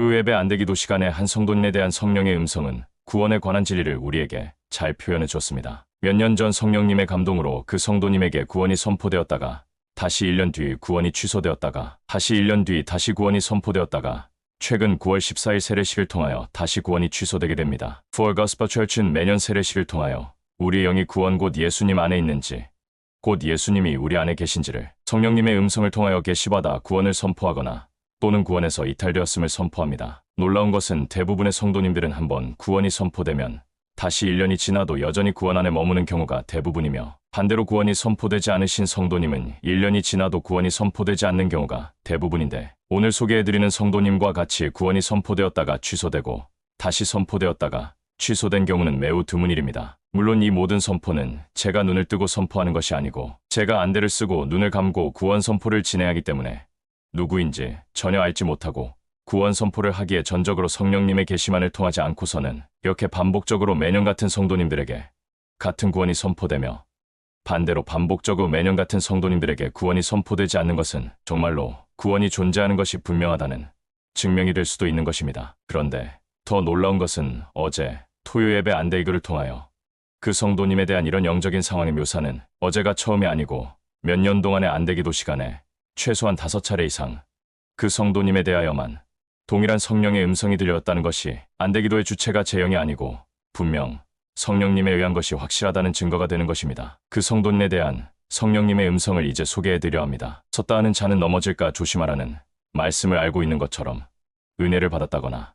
의예배 안되기도 시간에 한 성도님에 대한 성령의 음성은 구원에 관한 진리를 우리에게 잘 표현해 줬습니다. 몇 년 전 성령님의 감동으로 그 성도님에게 구원이 선포되었다가 다시 1년 뒤 구원이 취소되었다가 다시 1년 뒤 다시 구원이 선포되었다가 최근 9월 14일 세례식을 통하여 다시 구원이 취소되게 됩니다. For Gospel Church는 매년 세례식을 통하여 우리의 영이 구원 곧 예수님 안에 있는지 곧 예수님이 우리 안에 계신지를 성령님의 음성을 통하여 계시받아 구원을 선포하거나 또는 구원에서 이탈되었음을 선포합니다. 놀라운 것은 대부분의 성도님들은 한번 구원이 선포되면 다시 1년이 지나도 여전히 구원 안에 머무는 경우가 대부분이며 반대로 구원이 선포되지 않으신 성도님은 1년이 지나도 구원이 선포되지 않는 경우가 대부분인데 오늘 소개해드리는 성도님과 같이 구원이 선포되었다가 취소되고 다시 선포되었다가 취소된 경우는 매우 드문 일입니다. 물론 이 모든 선포는 제가 눈을 뜨고 선포하는 것이 아니고 제가 안대를 쓰고 눈을 감고 구원 선포를 진행하기 때문에 누구인지 전혀 알지 못하고 구원 선포를 하기에 전적으로 성령님의 계시만을 통하지 않고서는 이렇게 반복적으로 매년 같은 성도님들에게 같은 구원이 선포되며 반대로 반복적으로 매년 같은 성도님들에게 구원이 선포되지 않는 것은 정말로 구원이 존재하는 것이 분명하다는 증명이 될 수도 있는 것입니다. 그런데 더 놀라운 것은 어제 토요 예배 안대이글을 통하여 그 성도님에 대한 이런 영적인 상황의 묘사는 어제가 처음이 아니고 몇 년 동안의 안대기도 시간에 최소한 다섯 차례 이상 그 성도님에 대하여만 동일한 성령의 음성이 들려왔다는 것이 안대기도의 주체가 제 영이 아니고 분명 성령님에 의한 것이 확실하다는 증거가 되는 것입니다. 그 성도님에 대한 성령님의 음성을 이제 소개해드려 합니다. 섰다 하는 자는 넘어질까 조심하라는 말씀을 알고 있는 것처럼 은혜를 받았다거나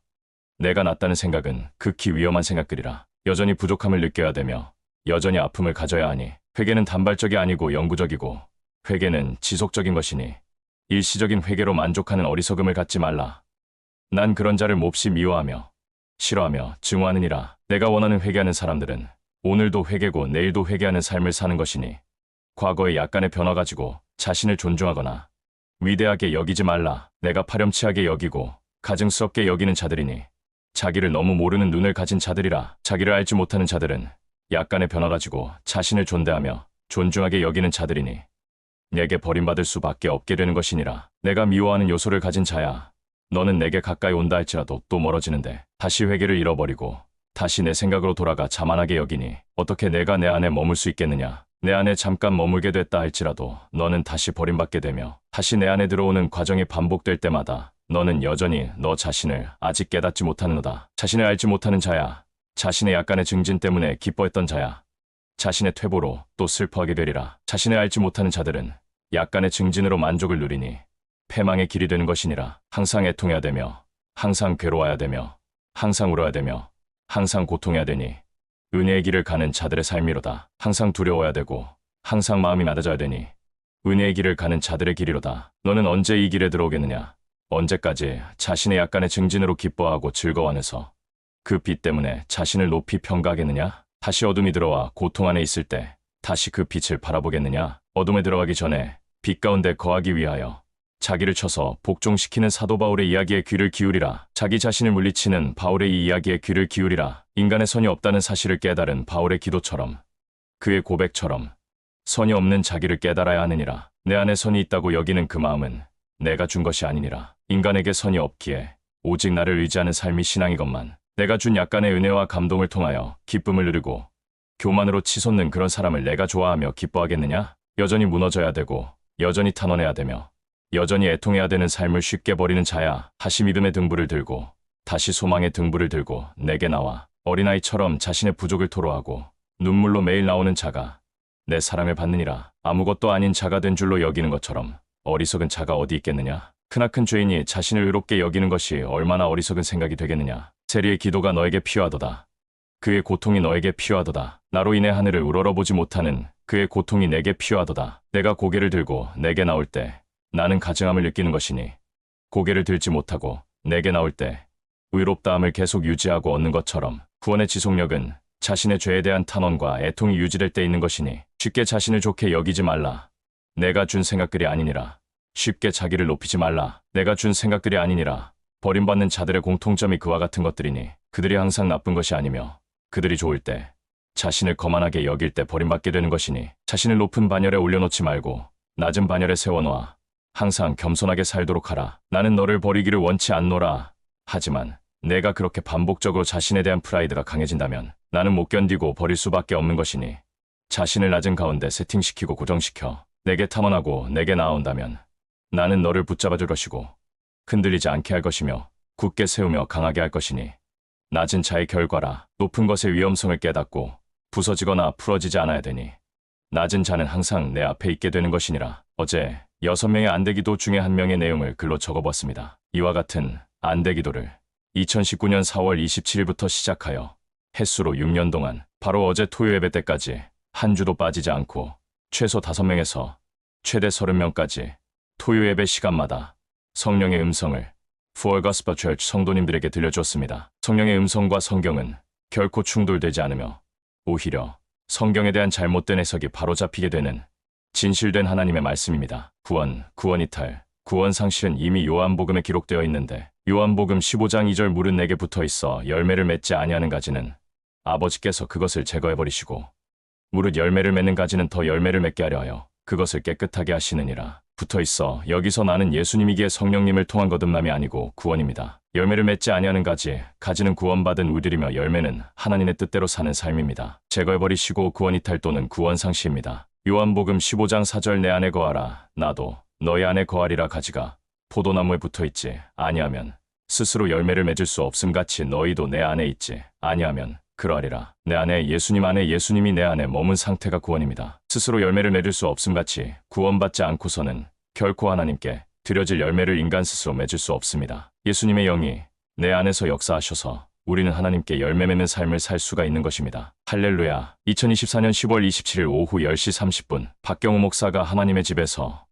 내가 낫다는 생각은 극히 위험한 생각들이라 여전히 부족함을 느껴야 되며 여전히 아픔을 가져야 하니 회개는 단발적이 아니고 영구적이고 회개는 지속적인 것이니 일시적인 회개로 만족하는 어리석음을 갖지 말라. 난 그런 자를 몹시 미워하며 싫어하며 증오하느니라. 내가 원하는 회개하는 사람들은 오늘도 회개고 내일도 회개하는 삶을 사는 것이니 과거의 약간의 변화 가지고 자신을 존중하거나 위대하게 여기지 말라. 내가 파렴치하게 여기고 가증스럽게 여기는 자들이니 자기를 너무 모르는 눈을 가진 자들이라 자기를 알지 못하는 자들은 약간의 변화 가지고 자신을 존대하며 존중하게 여기는 자들이니 내게 버림받을 수밖에 없게 되는 것이니라. 내가 미워하는 요소를 가진 자야. 너는 내게 가까이 온다 할지라도 또 멀어지는데 다시 회개를 잃어버리고 다시 내 생각으로 돌아가 자만하게 여기니 어떻게 내가 내 안에 머물 수 있겠느냐. 내 안에 잠깐 머물게 됐다 할지라도 너는 다시 버림받게 되며 다시 내 안에 들어오는 과정이 반복될 때마다 너는 여전히 너 자신을 아직 깨닫지 못하는노다. 자신을 알지 못하는 자야. 자신의 약간의 증진 때문에 기뻐했던 자야. 자신의 퇴보로 또 슬퍼하게 되리라. 자신을 알지 못하는 자들은 약간의 증진으로 만족을 누리니 패망의 길이 되는 것이니라. 항상 애통해야 되며 항상 괴로워야 되며 항상 울어야 되며 항상 고통해야 되니 은혜의 길을 가는 자들의 삶이로다. 항상 두려워야 되고 항상 마음이 낮아져야 되니 은혜의 길을 가는 자들의 길이로다. 너는 언제 이 길에 들어오겠느냐? 언제까지 자신의 약간의 증진으로 기뻐하고 즐거워하면서 그 빛 때문에 자신을 높이 평가하겠느냐? 다시 어둠이 들어와 고통 안에 있을 때 다시 그 빛을 바라보겠느냐? 어둠에 들어가기 전에 빛 가운데 거하기 위하여 자기를 쳐서 복종시키는 사도 바울의 이야기에 귀를 기울이라. 자기 자신을 물리치는 바울의 이 이야기에 귀를 기울이라. 인간의 선이 없다는 사실을 깨달은 바울의 기도처럼 그의 고백처럼 선이 없는 자기를 깨달아야 하느니라. 내 안에 선이 있다고 여기는 그 마음은 내가 준 것이 아니니라. 인간에게 선이 없기에 오직 나를 의지하는 삶이 신앙이건만 내가 준 약간의 은혜와 감동을 통하여 기쁨을 누리고 교만으로 치솟는 그런 사람을 내가 좋아하며 기뻐하겠느냐? 여전히 무너져야 되고 여전히 탄원해야 되며 여전히 애통해야 되는 삶을 쉽게 버리는 자야 다시 믿음의 등불을 들고 다시 소망의 등불을 들고 내게 나와 어린아이처럼 자신의 부족을 토로하고 눈물로 매일 나오는 자가 내 사랑을 받느니라. 아무것도 아닌 자가 된 줄로 여기는 것처럼 어리석은 자가 어디 있겠느냐? 크나큰 죄인이 자신을 의롭게 여기는 것이 얼마나 어리석은 생각이 되겠느냐? 세리의 기도가 너에게 필요하도다. 그의 고통이 너에게 필요하도다. 나로 인해 하늘을 우러러보지 못하는 그의 고통이 내게 필요하도다 내가 고개를 들고 내게 나올 때 나는 가증함을 느끼는 것이니 고개를 들지 못하고 내게 나올 때 의롭다함을 계속 유지하고 얻는 것처럼 구원의 지속력은 자신의 죄에 대한 탄원과 애통이 유지될 때 있는 것이니 쉽게 자신을 좋게 여기지 말라. 내가 준 생각들이 아니니라. 쉽게 자기를 높이지 말라. 내가 준 생각들이 아니니라. 버림받는 자들의 공통점이 그와 같은 것들이니 그들이 항상 나쁜 것이 아니며 그들이 좋을 때 자신을 거만하게 여길 때 버림받게 되는 것이니 자신을 높은 반열에 올려놓지 말고 낮은 반열에 세워놓아 항상 겸손하게 살도록 하라. 나는 너를 버리기를 원치 않노라. 하지만 내가 그렇게 반복적으로 자신에 대한 프라이드가 강해진다면 나는 못 견디고 버릴 수밖에 없는 것이니 자신을 낮은 가운데 세팅시키고 고정시켜 내게 탐험하고 내게 나아온다면 나는 너를 붙잡아 줄 것이고 흔들리지 않게 할 것이며 굳게 세우며 강하게 할 것이니 낮은 자의 결과라 높은 것의 위험성을 깨닫고 부서지거나 풀어지지 않아야 되니 낮은 자는 항상 내 앞에 있게 되는 것이니라. 어제 여섯 명의 안대기도 중에 한 명의 내용을 글로 적어봤습니다. 이와 같은 안대기도를 2019년 4월 27일부터 시작하여 횟수로 6년 동안 바로 어제 토요 예배 때까지 한 주도 빠지지 않고 최소 5명에서 최대 30명까지 토요 예배 시간마다 성령의 음성을 Gospel Church 성도님들에게 들려주었습니다. 성령의 음성과 성경은 결코 충돌되지 않으며 오히려 성경에 대한 잘못된 해석이 바로잡히게 되는 진실된 하나님의 말씀입니다. 구원, 구원 이탈, 구원 상실은 이미 요한복음에 기록되어 있는데 요한복음 15장 2절 물은 내게 붙어 있어 열매를 맺지 아니하는 가지는 아버지께서 그것을 제거해 버리시고 무릇 열매를 맺는 가지는 더 열매를 맺게 하려 하여 그것을 깨끗하게 하시느니라. 붙어 있어 여기서 나는 예수님이기에 성령님을 통한 거듭남이 아니고 구원입니다. 열매를 맺지 아니하는 가지, 가지는 구원받은 우들이며 열매는 하나님의 뜻대로 사는 삶입니다. 제거해 버리시고 구원 이탈 또는 구원 상시입니다. 요한복음 15장 4절 내 안에 거하라 나도 너희 안에 거하리라 가지가 포도나무에 붙어 있지 아니하면 스스로 열매를 맺을 수 없음 같이 너희도 내 안에 있지 아니하면 그러하리라 내 안에 예수님 안에 예수님이 내 안에 머문 상태가 구원입니다. 스스로 열매를 맺을 수 없음 같이 구원받지 않고서는 결코 하나님께 드려질 열매를 인간 스스로 맺을 수 없습니다. 예수님의 영이 내 안에서 역사하셔서 우리는 하나님께 열매 맺는 삶을 살 수가 있는 것입니다. 할렐루야. 2024년 10월 27일 오후 10시 30분 박경우 목사가 하나님의 집에서